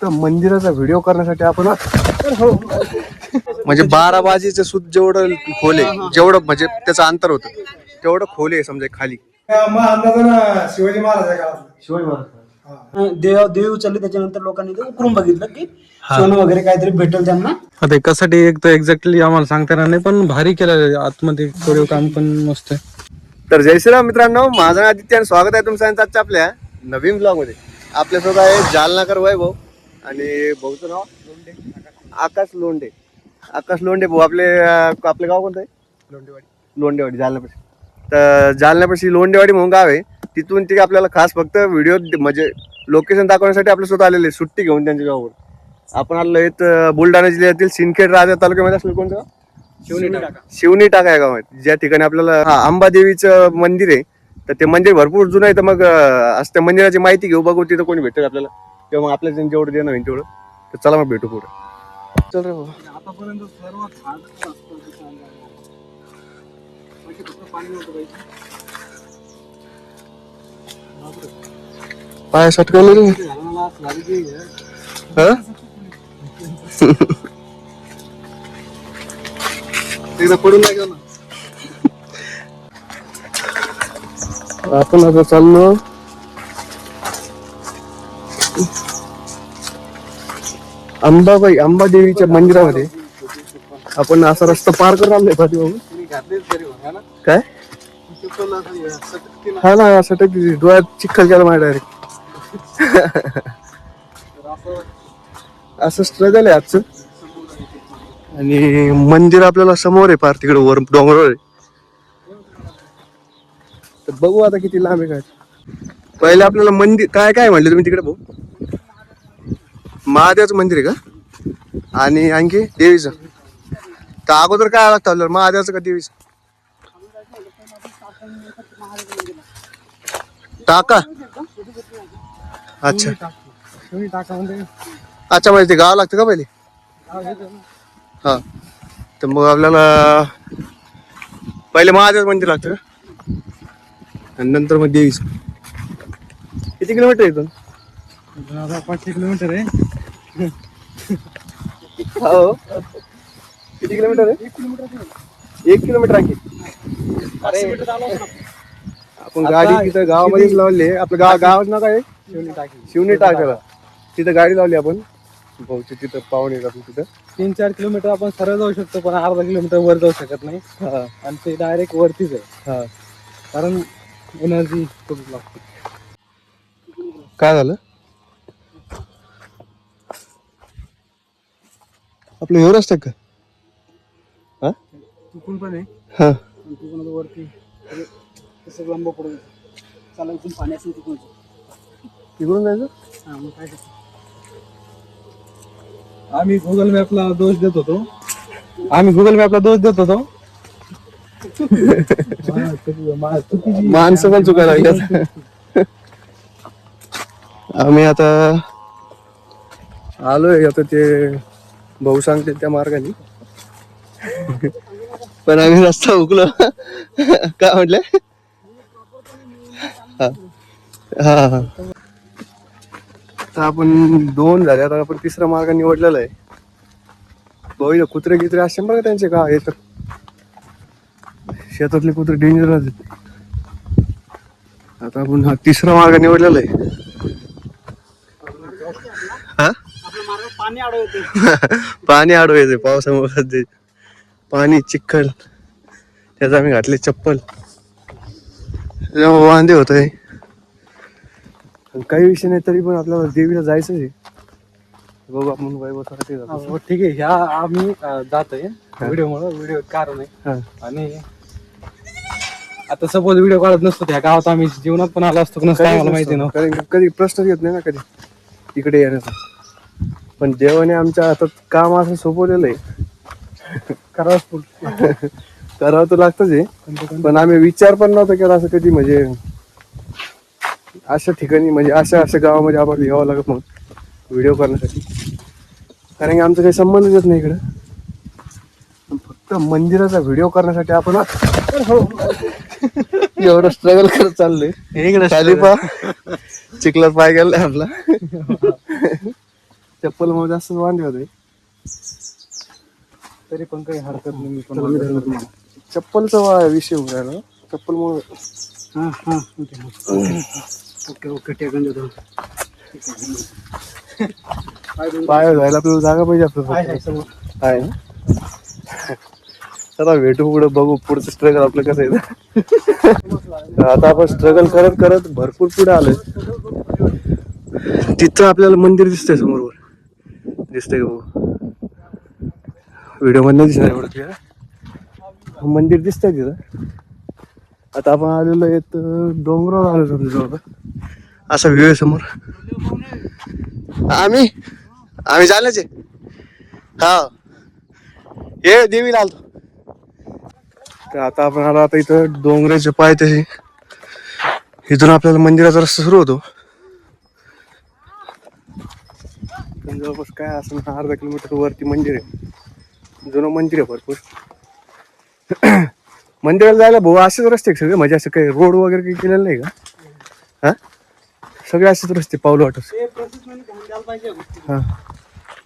फक्त मंदिराचा व्हिडिओ करण्यासाठी आपण म्हणजे बारा बाजीचं सुद्धा जेवढं खोल जेवढं म्हणजे त्याचं अंतर होतं तेवढं खोल आहे समजा खाली. शिवाजी महाराज शिवाजी देव देव उचलले त्याच्यानंतर लोकांनी ते उकरून बघितलं की सोनं वगैरे काहीतरी भेटेल त्यांना. आता कशासाठी एक तर एक्झॅक्टली आम्हाला सांगता येणार नाही पण भारी केलं आतमध्ये कोरीव काम पण मस्त आहे. तर जय श्रीराम मित्रांनो माझं आदित्य आणि स्वागत आहे तुमचं आजच्या आपल्या नवीन ब्लॉगमध्ये. आपल्यासोबत आहे जालनाकर वैभव. आणि भाऊचं नाव? आकाश लोंडे आकाश लोंडे भाऊ आपले आपलं गाव कोणतं आहे? लोंडेवाडी लोंडेवाडी जालन्यापाशी. तर जालन्यापाशी लोंडेवाडी म्हणून गाव आहे. तिथून ते आपल्याला खास फक्त व्हिडिओ म्हणजे लोकेशन दाखवण्यासाठी आपल्या स्वतः आलेले सुट्टी घेऊन त्यांच्या गावावर आपण आलो आहेत बुलढाणा जिल्ह्यातील सिंदखेड राजा तालुक्यामध्ये असलेलं कोणतं गाव? शिवनी टाका. शिवनी टाका या गावात ज्या ठिकाणी आपल्याला हा अंबादेवीचं मंदिर आहे. तर ते मंदिर भरपूर जुनं आहे. तर मग असं त्या मंदिराची माहिती घेऊ बघू तिथं कोणी भेटेल आपल्याला. किंवा मग आपल्याला त्यांनी जेवढं देणं होईल तेवढं. तर चला मग भेटू पुढे. चल रे बाबा आतापर्यंत काही पाय सटकवलं रे. हा? एकदा पडून नाही गेलं आपण आता चाललो. अंबाबाई अंबादेवीच्या मंदिरामध्ये आपण असा रस्ता पार करून आलोय पाठीमागून काय? हा ना असं डोळ्यात चिखल केला माझ्या डायरेक्ट असं स्ट्रगल आहे आजचं. आणि मंदिर आपल्याला समोर आहे पार तिकडे वर डोंगरावर आहे. तर बघू आता किती लांब आहे काय. पहिले आपल्याला मंदिर काय काय म्हणले तुम्ही तिकडे भाऊ? महादेवाचं मंदिर आहे का? आणि आणखी देवीचं. तर अगोदर काय लागतं आपल्याला महादेवाचं का देवीचं? टाका. अच्छा. अच्छा म्हणजे ते गाव लागतं का पहिले? हा. तर मग आपल्याला पहिले महादेव मंदिर लागतं का? आणि नंतर मग देवीचं. किती किलोमीटर आहे इथून? पाचशे किलोमीटर आहे. हो. किती किलोमीटर आहे? एक किलोमीटर आहे. की? आपण गाडी तिथं गावामध्येच लावली आपलं गाव गाव ना काय शिवणी टाकी. शिवणी टाकायला तिथं गाडी लावली आपण. भाऊची तिथं पाहुणे आहेत आपण तिथं. तीन चार किलोमीटर आपण सरळ जाऊ शकतो पण अर्धा किलोमीटर वर जाऊ शकत नाही. हा. आणि ते डायरेक्ट वरतीच आहे. हा. कारण एनर्जी खूप लागते. काय झालं? आपलं एवढं असतं का? हा? चुकून पण आहे. हा. आणि तिकडून आता वरती? म्हणजे तसं लंब पडून चालू इथून पाणी असेल तिकडून. तिकडून जायचं? हा मग काय करतो? आम्ही गुगल मॅपला दोष देत होतो. आम्ही गुगल मॅपला दोष देत होतो. मा- चुकी- मा- चुकीची माणसं पण चुकायला लागल्यात. आम्ही आता आलोय आता ते भाऊ सांगते त्या मार्गाने. पण आम्ही रस्ता उकलो. काय म्हटलं? हा. हा तर आपण दोन झाले आता आपण तिसरा मार्ग निवडलेला आहे. भाऊ कुत्रे गित्रे असते बघा त्यांचे? का हे तर शेतातले कुत्रे डेंजर आहेत. आता आपण हा तिसरा मार्ग निवडलेला आहे. हा? पाणी अडवते पाणी येते पावसामुळे. पाणी चिखल. त्याचा आम्ही घातले चप्पल. वांदे होत आहे काही विषय नाही तरी पण आपल्याला देवीला जायचं आहे. बघू आपण जातो. हो, ठीक आहे. ह्या आम्ही जातोय. व्हिडिओ मुळे व्हिडिओ कारण आहे. आणि आता सपोज व्हिडिओ काढत नसतो त्या गावात आम्ही जीवनात पण आलो असतो नसतं आम्हाला माहिती नव्हतं कारण कधी प्रश्न येत नाही ना कधी. इकडे येण्याचा. पण देवाने आमच्या हातात काम असं सोपवलेलं आहे. करावंच पुढं. करावं तर लागतच आहे. पण आम्ही विचार पण नव्हता केला असं कधी म्हणजे अशा ठिकाणी म्हणजे अशा अशा गावामध्ये आम्हाला यावं लागत मग व्हिडिओ करण्यासाठी. कारण की आमचा काही संबंधच येत नाही इकडं. फक्त मंदिराचा व्हिडिओ करण्यासाठी आपण एवढं स्ट्रगल करत चाललोय. इकडे चिखलात पाय गेलाय आपला. चप्पल मग जास्त वांदे होते. तरी पण काही हरकत नाही मी पण चप्पलचा वा- विषय होऊन राहिला. चप्पल हा हा ओके ओके टेकन देतो. पाय जायला आपल्याला जागा पाहिजे आपल्याला आहे ना? चला भेटू पुढे बघू पुढचं स्ट्रगल आपलं कसं आहे. तर आता आपण स्ट्रगल करत करत भरपूर पुढे आलोय. तिथं आपल्याला मंदिर दिसतंय समोर. दिसतंय व्हिडिओ दिसणार एवढं clear. मंदिर दिसतंय तिथं. आता आपण आलेलो आहेत डोंगरावर आलो समजा जवळ. असा व्ह्यू आहे समोर. आम्ही? आम्ही चालल्याचे हा. ये देवीला आलतो. तर आता आपण आलो आता इथं डोंगराचे पाय तसे. इथून आपल्याला मंदिराचा रस्ता सुरू होतो. जवळपास काय असं अर्धा किलोमीटर वरती मंदिर आहे. जुनं मंदिर आहे भरपूर. मंदिराला जायला भाऊ असेच रस्ते सगळे म्हणजे असं काही रोड वगैरे काही केलेलं नाही का? हा? सगळे असेच रस्ते पावलं वाटत हा.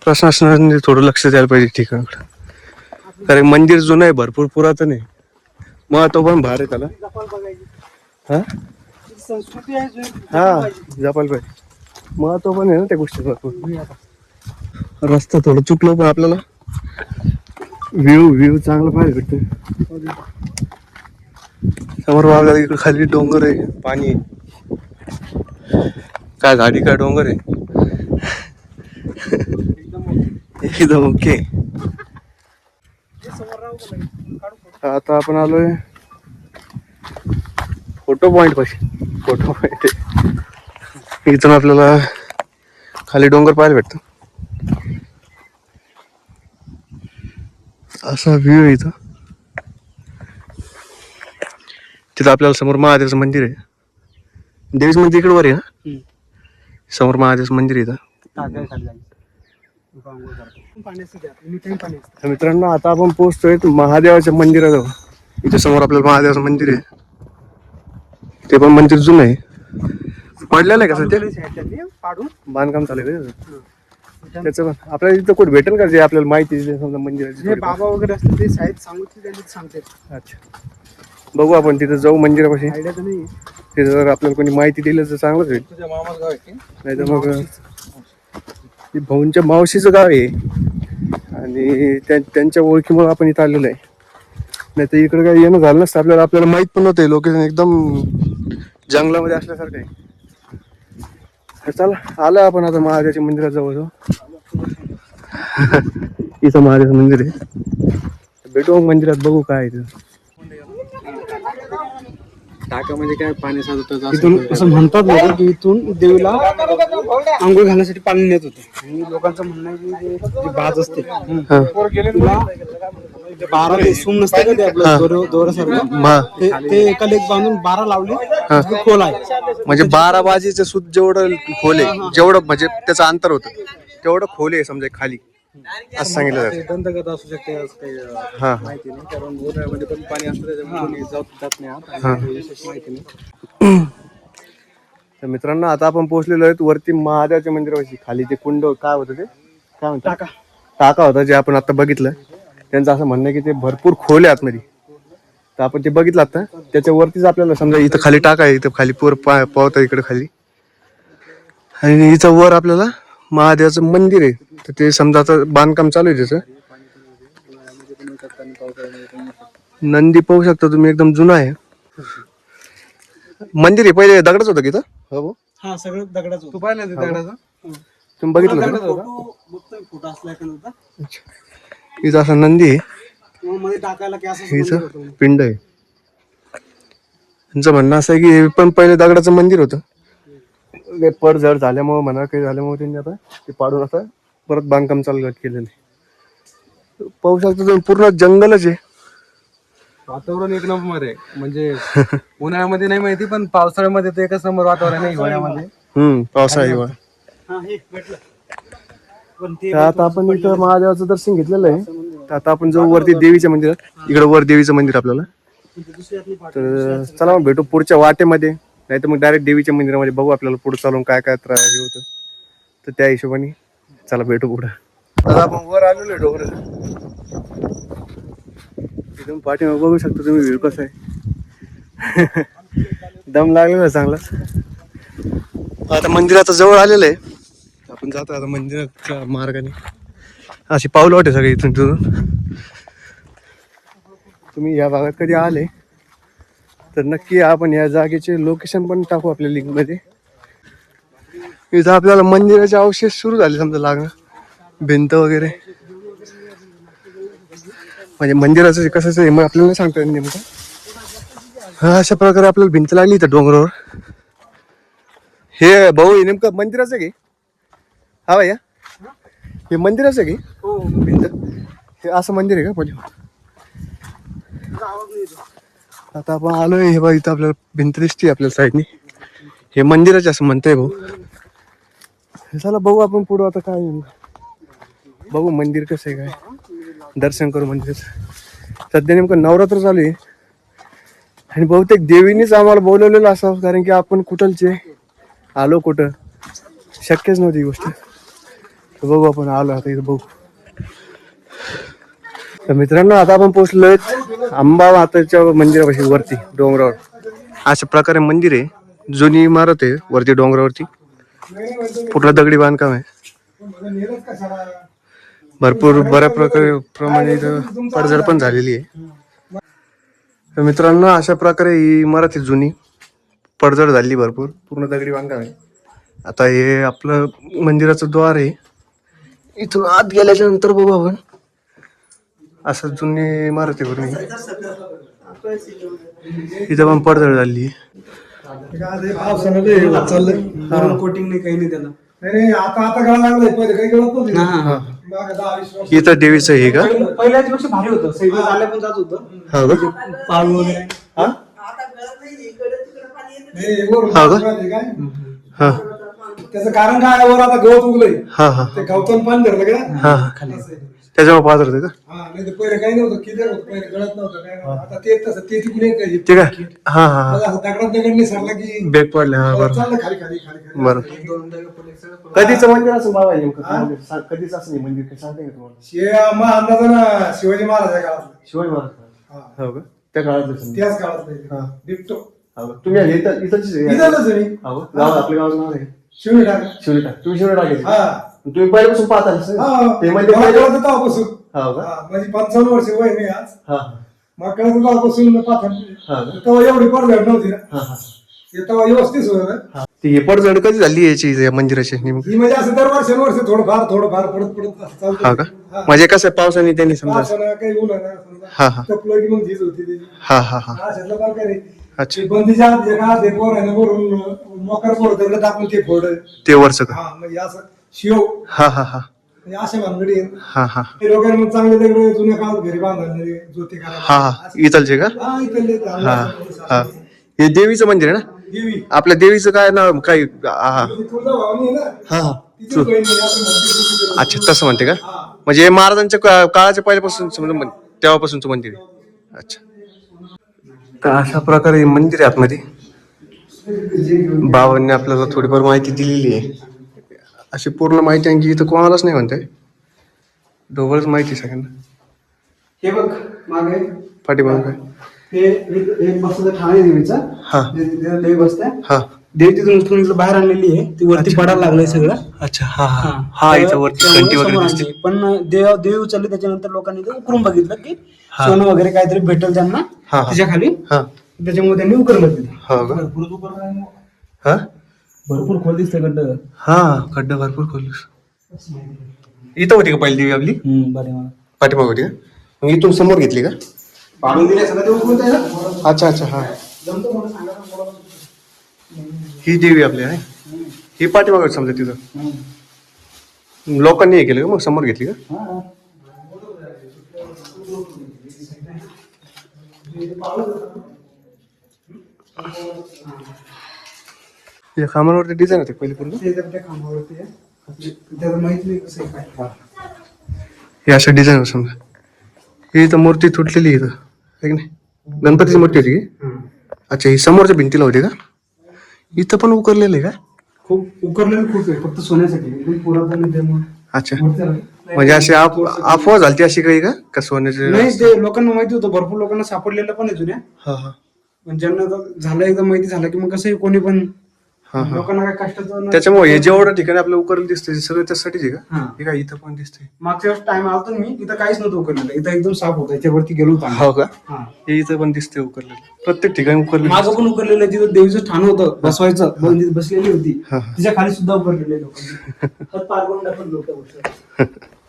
प्रशासनाने थोडं लक्ष द्यायला पाहिजे ठिकाणाकडे. कारण मंदिर जुनं आहे भरपूर पुरातन आहे. महत्त्व पण भार आहे त्याला हा? हा जपायला पाहिजे. महत्त्व पण आहे ना त्या गोष्टी भरपूर. रस्ता थोडं चुकलो पण आपल्याला. व्ह्यू व्ह्यू चांगला पाहिजे भेटतो समोर आपल्याला इकडे खाली डोंगर आहे पाणी आहे. काय गाडी काय डोंगर आहे? एकदम ओके. आता आपण आलोय फोटो पॉइंट पाहिजे फोटो पॉइंट इथून आपल्याला खाली डोंगर पाहायला भेटतो. असा व्ह्यू आहे इथं. तिथं आपल्याला समोर महादेवाचं मंदिर आहे. देवीचं मंदिर इकडे वर आहे ना समोर महादेवाचं मंदिर आहे इथं. तर मित्रांनो आता आपण पोहोचतोय महादेवाच्या मंदिराजवळ. इथे समोर आपल्याला महादेवाचं मंदिर आहे. ते पण मंदिर जुनं आहे. पडलेलं आहे का सध्या? पाडून. बांधकाम चालू आहे का? त्याचं? त्याचं पण. आपल्याला इथं कोण भेटेल का जे आपल्याला माहिती दिली समजा मंदिराची जे थोडीफार? बाबा वगैरे असते ते साहेब सांगितले त्यांनी सांगते अच्छा. बघू आपण तिथं जाऊ मंदिरापाशी. आयडिया तर नाही. तिथं जर आपल्याला कोणी माहिती दिली तर चांगलंच होईल. तुझ्या मामाच गाव आहे नाही तर मग ती भाऊंच्या मावशीचं गाव आहे. आणि त्या त्यांच्या ओळखीमुळे आपण इथं आलेलो आहे. नाही तर इकडे काही येणं झालं नसतं. आपल्याला आपल्याला माहीत पण नव्हतं लोकेशन. एकदम जंगलामध्ये असल्यासारखं आहे. चला आलं आपण आता महादेवाच्या मंदिरात जवळ जाऊ इथं महादेवाचं मंदिर आहे. भेटू मग मंदिरात बघू काय तिथं टाका म्हणजे काय पाणी साधत इथून असं म्हणतात लोक की इथून देवीला आंघोळ घालण्यासाठी पाणी नेत होते. आणि लोकांचं म्हणणं आहे की जे- बाज असते बारा ते सूम नसते का ते आपलं दोर- मा- ते ते एका लेख बांधून बारा लावले तिथे खोल आहे. म्हणजे बारा बाजीचं सूत जेवढं खोल आहे जेवढं म्हणजे त्याचं अंतर होतं तेवढं खोल आहे समजा खाली. असं सांगितलं ते जातं. असू शकते असं काही अं, हा. माहिती नाही. कारण उन्हाळ्यामध्ये पण पाणी असतं त्याच्यामुळे कोणी जात जात नाही आत आणि काही विशेष माहिती नाही. तर मित्रांनो आता आपण पोहोचलेलो आहेत वरती महादेवाच्या मंदिरापाशी. खाली ते कुंड काय होतं ते? काय म्हणतात? टाका. टाका होता जे आपण आता बघितलं. त्यांचं असं म्हणणं आहे की ते भरपूर खोल आहे आतमध्ये. तर आपण ते बघितलं आता. त्याच्या वरतीच आपल्याला समजा इथं खाली टाका आहे इथं खाली पूर पा पावता इकडे खाली. आणि इथं वर आपल्याला महादेवाचं मंदिर आहे. तर ते समजा आता बांधकाम चालू आहे त्याचं. नंदी पाहू शकता तुम्ही एकदम जुना आहे. मंदिर आहे पहिले दगडच होतं की इथं? हो? हा. सगळं दगडाच तू पाहिलं दगडाचं? तुम्ही बघितलं होतं ना? बघतोय फोटो असला का नव्हता इथं असा नंदी आहे. मग मध्ये टाकायला की असं हिचं पिंड आहे. त्यांचं म्हणणं असं आहे की हे पण पहिले दगडाचं मंदिर होतं. ते पडझड झाल्यामुळं म्हणा काही झाल्यामुळे त्यांनी आता ते पाडून आता परत बांधकाम चालू केलेलं आहे. पाहू शकता तुम्ही पूर्ण जंगलच आहे. वातावरण एक नंबर आहे. म्हणजे उन्हाळ्यामध्ये नाही माहिती पण पावसाळ्यामध्ये तर एकच नंबर वातावरण आहे हिवाळ्यामध्ये. हम्म पावसाळा हिवाळा. पण ते तर आता आपण इथं महादेवाचं दर्शन घेतलेलं आहे. तर आता आपण जाऊ वरती देवीच्या मंदिरात. इकडं वर देवीचं मंदिर आपल्याला. तर चला मग भेटू पुढच्या वाटेमध्ये. नाही तर मग डायरेक्ट देवीच्या मंदिरामध्ये बघू आपल्याला पुढे चालून काय काय त्रा- हे होतं. तर त्या हिशोबाने चला भेटू पुढं. आता आपण वर आलेलो आहे डोंगर एकदम पाठीमाग बघू शकता तुम्ही व्ह्यू कसा आहे. दम लागलेला आहे चांगला. आता मंदिराचा जवळ आलेलं आहे. आपण जातो आता मंदिराच्या मार्गाने. अशी पाऊल वाटे सगळे इथून तिथून. तुम्ही या भागात कधी आले तर नक्की आपण या जागेचे लोकेशन पण टाकू आपल्या लिंकमध्ये. इथं आपल्याला मंदिराचे अवशेष सुरू झाले समजा लागणं. भिंत वगैरे. म्हणजे मंदिराचं कसं आहे मग आपल्याला सांगता येईल नेमकं. हा अशा प्रकारे आपल्याला भिंत लागली इथं डोंगरावर. हे भाऊ हे नेमकं मंदिराचं आहे की? हा भैया. हे मंदिराचं आहे की? भिंत हे असं मंदिर आहे का पहिले आता आपण आलोय हे बघ इथं आपल्याला भिंत दिसते आपल्या साईडनी. हे मंदिराचे असं म्हणतंय भाऊ. हे चला बघू आपण पुढं आता काय. बघू मंदिर कसं आहे काय. दर्शन करू मंदिराचं सध्या नेमकं नवरात्र चालू आहे. आणि बहुतेक देवीनीच आम्हाला बोलवलेलं असावं कारण की आपण कुठलचे? आलो कुठं? शक्यच नव्हती ही गोष्ट. तर बघू आपण आलो आता इथं बघू. तर मित्रांनो आता आपण पोहोचलोय आंबा माताच्या मंदिरापाशी वरती डोंगरावर. अशा प्रकारे मंदिर आहे. जुनी इमारत आहे वरती डोंगरावरती. पूर्ण दगडी बांधकाम आहे. भरपूर बऱ्या प्रकारे प्रमाणे पडझड पण झालेली आहे. तर मित्रांनो अशा प्रकारे ही इमारत आहे जुनी. पडझड झाली भरपूर. पूर्ण दगडी बांधकाम आहे. आता हे आपलं मंदिराचं द्वार आहे. इथून आत गेल्याच्यानंतर बघू आपण. असं जुनी इमारत आहे पूर्ण इथं पण पडझड झाली. पावसानं लय होत चाललंय. कोटिंग नाही काही नाही त्याला. नाही नाही, आता आता गळा लागलाय. पहिले काही गळत हा, हा. इथं देवीचं हे का? पहिलं- पहिल्या पेक्षा भारी होतं. चालल्या पण जात होतं. हा पाळू वगैरे. हा हा काय? हा. त्याचं कारण काय वर आता गवत उगलंय. हा हा. ते गवतान पाणी धरलं का? हा हा. असं आहे. त्याच्यामुळे पाहत होते का? हा नाही तर पहिले काही नव्हतं. किती होतं? पहिले गळत नव्हतं. काय नव्हतं. आता ते तसं ते तिकडे काही ते काय हा हा हा. असं दगडात दगड नाही सरला की बेग पडले हा बरोबर. चाललं खाली खाली खाली खाली. बरं कधीच मंदिर असं बाबा नेमकं तुम्हाला सांग- कधीच असं नाही मंदिर काही सांगते का तुम्हाला? मग अंदाजानं शिवाजी महाराज या काळात शिवाजी महाराज. हा. हो का? त्या काळात त्याच काळात हा. डिप्टो. हो? तुम्ही आले इथं इथंच? इथंच आहे मी. हो का? गाव आपल्या गावाचं नाव आहे. शिवणी टाका टाक तुम्ही टाकायची हा. तुम्ही पहिल्यापासून ते म्हणजे मला पहिले कळत होतं तेव्हापासून. हो का? हा, म्हणजे पंचावन्न वर्ष वय मी आज. हा. कळत होतं तेव्हापासून हा? तेव्हा एवढी पडझड नव्हती ना. हा हा. हे तेव्हा व्यवस्थित होतं हा. ती हे पडझड कधी झाली याची या मंदिराची नेमकी? ही म्हणजे असं दर वर्षानुवर्ष थोडंफार थोडंफार पडत पडत असं चालतं. हा का? हा. म्हणजे कसं पावसाने त्यांनी समजा पावसानं काही उन्हानं हा हा. टपलं की मग झीज होती त्याची. हा हा हा. अशातला प्रकार आहे. अच्छा. ते बंदीच्या आत जे का ते पोर आहे ना वरून मोकर पोर धरलं तर आपण ते फोड. ते वरचं का? हा म्हणजे असं शिव. हा हा हा. म्हणजे अशा भानगडी आहेत. हा हा. ते लोकांनी मग चांगले जुन्या काळात घरी बांधले ज्योती हा करायला हा इथलचे का? हा इकडले हा हा. हे देवीचं मंदिर आहे ना? देवी. आपल्या देवीचं काय नाव काही हा आहे ना? हा तिची बहीण असं म्हणते तिची अच्छा तसं म्हणते का? हा. म्हणजे हे महाराजांच्या का- काळाच्या पहिल्यापासून समजा मन- तेव्हापासूनचं मंदिर आहे. अच्छा. तर अशा प्रकारे मंदिर आहे आतमध्ये. बाबांनी आपल्याला थोडीफार माहिती दिलेली आहे. अशी पूर्ण माहिती आणखी इथं कोणालाच नाही म्हणते ढोबळच माहिती आहे सगळ्यांना. हे बघ मागे. पाठीमागं. काय हे एक बसतं ठाणे देवीचा. हा. बसते हा. देव तिथून उचलून इकडे बाहेर आणलेली आहे. ती वरती पडायला लागलंय सगळं. अच्छा हा हा. हा. तर इथं वरती त्यामुळे घंटी वगैरे समोर दिसते. आणली. पण देव देव उचलली त्याच्यानंतर लोकांनी ते उकरून बघितलं की हा. सोनं वगैरे काहीतरी भेटेल त्यांना हा, हा. त्याच्याखाली हा. त्याच्यामुळे त्यांनी उकरलं तिथे हो का? हा? भरपूर खोल दिसते गड्ड हा खड्डा भरपूर खोलूस इथं होती का पहिली देवी आपली? बरे मला पाठीमाग होती का? मग इथून समोर घेतली का? पाडून दिले सगळं ते उकरून जाईल अच्छा अच्छा हा. ही देवी आपली आहे ही पाठीमाग समजा तिथं. लोकांनी हे केलं का मग? समोर घेतली का? या खांबावरती डिझाईन होते पहिले पूर्ण? त्या खांबावरती आहे. त्याला माहीत नाही कसं आहे काय. हे. अशा डिझाईन समजा. ही इथं मूर्ती तुटलेली आहे इथं. है की नाही? गणपतीची मूर्ती होती की? अच्छा ही समोरच्या भिंतीला होती का? इथं पण उकरलेलं आहे का? खूप उकरलेलं खूप आहे फक्त सोन्यासाठी एकदम पुरातन आहे त्यामुळे अच्छा. म्हणजे अशी अफ- अफवा झालती अशी काही का? का सोन्याचे नाही ते लोकांना माहिती होतं भरपूर लोकांना सापडलेलं पण आहे जुन्या. हा हा. पण ज्यांना आता झालं एकदा माहिती झालं की मग कसं कोणी पण हा, हा. लोकांना काय कष्टाचं न- त्याच्यामुळे हे जेवढं ठिकाणी आपल्याला उकरलं दिसतंय सगळं त्यासाठीच आहे का हा. हे काय इथं पण दिसतंय मागच्या वेळेस टाइम आला मी इथं काहीच नव्हतं उकरलेलं इथं एकदम साफ होतं याच्यावरती गेलो होतो आम्ही. हो का हा. हे इथं पण दिसतंय उकरलेलं प्रत्येक ठिकाणी उकरलेलं माझं पण उकरलेलं आहे, तिथं देवीचं ठाण होतं बसवायचं बसलेली होती हा. तिच्या खाली सुद्धा उकरलेले हात पार करून लोक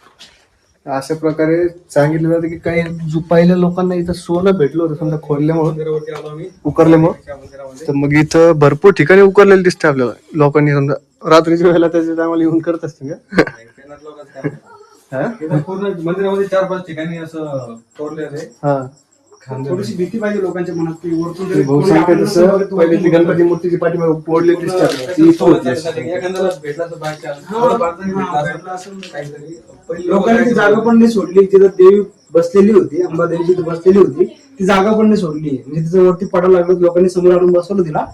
अशा प्रकारे सांगितलं जातं की काही पहिल्या लोकांना इथं सोनं भेटलं होतं समजा खोलल्यामुळे उकरल्यामुळे. तर मग इथं भरपूर ठिकाणी उकरलेलं दिसतं आपल्याला. लोकांनी समजा रात्रीच्या वेळेला त्याच्या टायमाला येऊन करत असतील का? हा? पूर्ण मंदिरामध्ये चार पाच ठिकाणी असं आहे. हा. थोडीशी भीती पाहिजे लोकांच्या मनात की वरतून ते जरी भाऊ कोणी सांगते आपल्याला तसं समोर येतो, पहिले ती गणपती मूर्तीची पाठीमागे पोडलेली दिसतात. ती इथं होती अशी. एखाद्याला भेटला तर बाय चान्स हा, हा, भेटला असेल. काहीतरी. लोकांनी ती जागा पण नाही सोडली. जिथं देवी बसलेली होती अंबादेवी जिथे बसलेली होती ती जागा पण नाही सोडली म्हणजे तिचं वरती पडायला लागलं लोकांनी समोर आणून बसवलं तिला.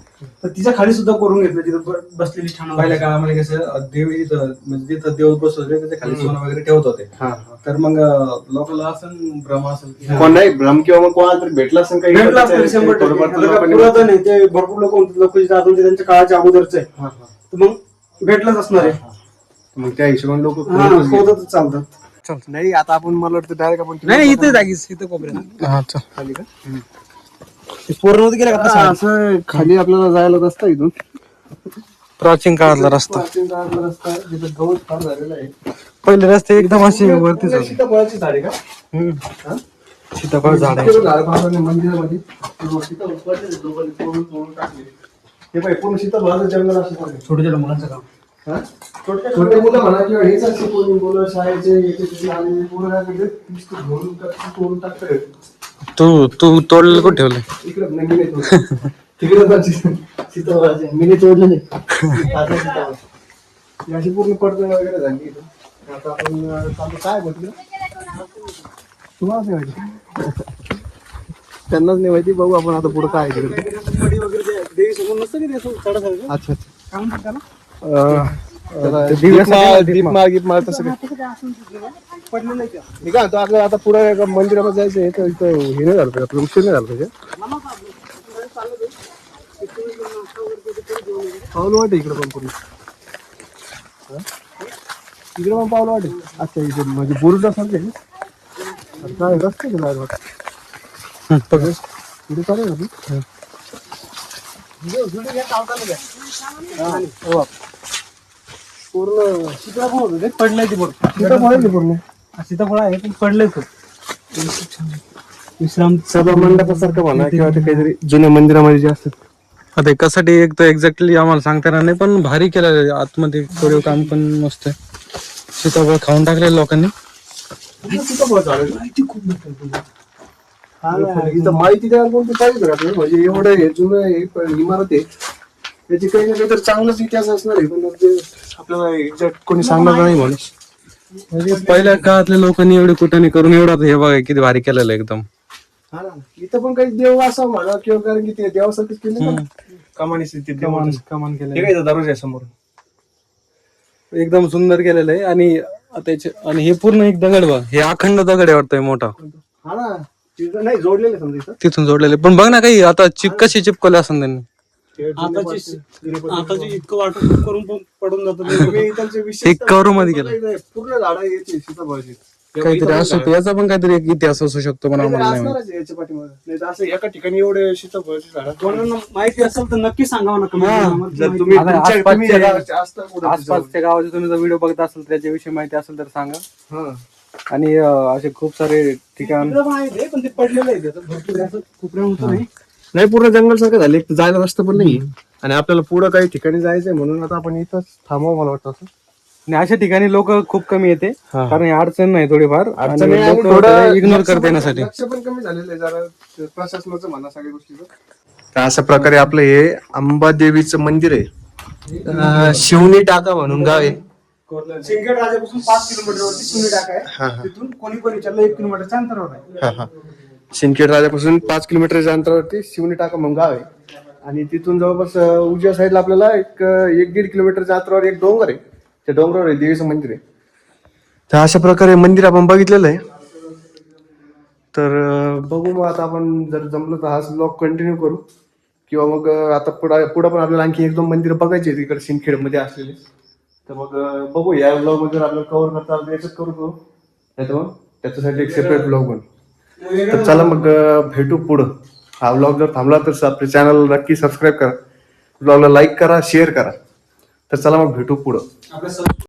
तर तिच्या खाली सुद्धा करून घेतलं ब- बसलेली ठाण पहिल्या काळामध्ये कसं देव इथं म्हणजे तिथं देव बसवले त्याच्याखाली सोनं वगैरे ठेवत होते. हा, हा. तर मग लोकांना असं भ्रम असेल की कोण नाही भ्रम किंवा मग कोणाला तरी भेटला असेल काही भेटला असेल शंभर टक्के. थोडंफार तर आता काय लोकांनी- पुरातन आहे ते भरपूर लोक लोक अजून ते त्यांच्या काळाच्या अगोदरच आहे हा, हा. तर मग भेटलंच असणार आहे. मग त्या हिशोबाने लोक हा, चालतात. नाही आता आपण मला वाटतं डायरेक्ट आपण नाही इथे जागीच इथे कोपऱ्यात. हा, चल. खाली का? पूर्ण होत गेला हा, असं खाली आपल्याला जायला रस्ता आहे इथून. प्राचीन काळातला रस्ता. प्राचीन काळातला रस्ता जिथं गवत फार झालेला आहे. पहिले रस्ते एकदम असे वरतीच होते सीताफळाची झाडे का. सीताफळ झाड. आहे किती झाडं पाहताना मंदिरामध्ये पूर्ण सीताफळाचे दोघांनी तोडून तोडून टाकले हे पाहिजे पूर्ण सीताफळाचं जंगल असं छोट्या छोट्या मुलांचं काम हा? छोटे मुलं म्हणा किंवा हेच असे कोणी मुलं शाळेचे याचे त्याचे आलेले काय करतात, नुसतं घेऊन टाकतात, तोडून टाकतात तू तू तोडलेलं कुठे ठेवलं इकडं नाही, मी नाही तोडलं. तिकडं पण सीता- सीताफळाचे मी नाही तोडलं नाही. आता सीताफळ. ही अशी पूर्ण वगैरे झाली इथं. आता आपण अं, चाललो काय म्हटलं तुम्हाला नाही माहिती. त्यांनाच नाही माहिती. बघू आपण आता पुढे काय आहे तिकडे. देवी समोर नसतं की ते असं चढत अच्छा अच्छा. दीपमाळ गीपमाळ तसं काय पडलं नाही का मी काय म्हणतो आपल्याला आता पुढे मंदिरामध्ये जायचं आहे तर इथं हे नाही झालं पाहिजे आपलं उशीर नाही झालं पाहिजे पाऊल वाट इकडे पण पूर्ण हा? इकडे पण पाऊल वाट. अच्छा इथे म्हणजे आहे. अरे काय रस्ते गेला वाटतं इथे चालेल ना. पूर्ण सीताफळ होतं ते पडलंय ते पूर्ण सीताफळ आहे पण पडलंय खूप विश्राम सभा मंडपासारखं म्हणा किंवा ते काहीतरी जुन्या मंदिरामध्ये जे असतात आता कशासाठी एक तर एक्झॅक्टली आम्हाला सांगता येणार नाही पण भारी केलं आतमध्ये कोरीव काम पण मस्त आहे. सीताफळ खाऊन टाकले लोकांनी. हा खूप इथं माहिती द्यायला कोणती पाहिजे का आपल्याला? म्हणजे एवढं हे जुनं हे प- इमारत आहे. त्याची काही ना काही तर चांगलाच इतिहास असणार आहे पण ते आपल्याला एक्झॅक्ट कोणी सांगणार नाही म्हणून. म्हणजे पहिल्या काळातल्या लोकांनी एवढे कुटाने करून एवढं हे बघा किती भारी केलेलं आहे एकदम. हा ना. इथं पण काही देव असा म्हणा किंवा कारण की ते देवासारखंच केलं ना. कमानी स्थिती कमान कमान केलं हे काय इथं दरवाजा आहे समोर एकदम सुंदर केलेलं आहे आणि त्याचे आणि हे पूर्ण एक दगड बघ हे अखंड दगड आहे वाटतंय मोठा. हा ना. नाही जोडलेलं समजा तिथून जोडलेले. पण बघ ना काही आता चिप कशी चिपकवले असं त्यांनी. आताची इतकं वाटून करून पण पडून जातं तुम्ही इथलचे विशेष एक करू मध्ये गेलं इथं पूर्ण झाडं याची सीताफळाची काहीतरी असू शकतो याचा पण काहीतरी एक इतिहास असू शकतो पण आम्हाला नाही माहिती. नाही तर असं एका ठिकाणी एवढे सीताफळाची झाडं कोणाला माहिती असेल तर नक्की सांगावं ना comment जर मध्ये. तुम्ही आता तुमच्या- कुठं आसपासच्या गावाचे तुम्ही जर व्हिडिओ बघत असाल त्याच्याविषयी माहिती असेल तर सांगा. हा. आणि अं, असे खूप सारे ठिकाण तिकडं पण आहे ते, पण ते पडलेलं आहे. त्याचं. भरपूर असं कोपऱ्या होतं नाही. नाही पूर्ण जंगल सारखं झालं. एक तर जायला रस्ता पण नाही. आणि आपल्याला पुढं काही ठिकाणी जायचंय म्हणून आता आपण इथंच थांबावं मला वाटतं असं. आणि अशा ठिकाणी लोक खूप कमी येते. हा. कारण हे अडचण नाही थोडीफार. अडचण आहे आणि लोक थोडं इग्नोर करते पण- येण्यासाठी. लक्ष पण कमी झालेलं आहे. जरा प्रशासनाचं म्हणा सगळ्या गोष्टीचं. तर अशा प्रकारे आपलं हे अंबादेवीचं मंदिर आहे. अं, शिवणी टाका म्हणून गाव आहे. सिंदखेड राजापासून पाच किलोमीटरवरती शिवणी टाका हा, आहे. हा. तिथून कोणी पण विचारलं एक किलोमीटरच्या अंतरावर आहे. हा, हा. सिंदखेड राजापासून पाच किलोमीटरच्या अंतरावरती शिवणी टाका म्हणून गाव आहे आणि तिथून जवळपास उजव्या साईडला आपल्याला एक एक दीड किलोमीटरच्या अंतरावर एक डोंगर आहे. त्या डोंगरावर आहे देवीचं मंदिर आहे. तर अशा प्रकारे मंदिर आपण बघितलेलं आहे. तर बघू मग आता आपण जर जमलं तर हाच ब्लॉग कंटिन्यू करू. किंवा मग आता पुढे पुढे पण आपल्याला आणखी एक दोन मंदिरं बघायची आहेत इकडे सिंदखेडमध्ये असलेले. तर मग बघू या ब्लॉगमध्ये आपण आपल्याला कव्हर करता आलं याच्यात करू करू नाही मग त्याच्यासाठी एक सेपरेट ब्लॉग बन तर चला मग भेटू पुढं. हा ब्लॉग जर थांबला तर आपल्या चॅनल नक्की सबस्क्राईब करा. ब्लॉगला लाईक करा शेअर करा. तर चला मग भेटू पुढं.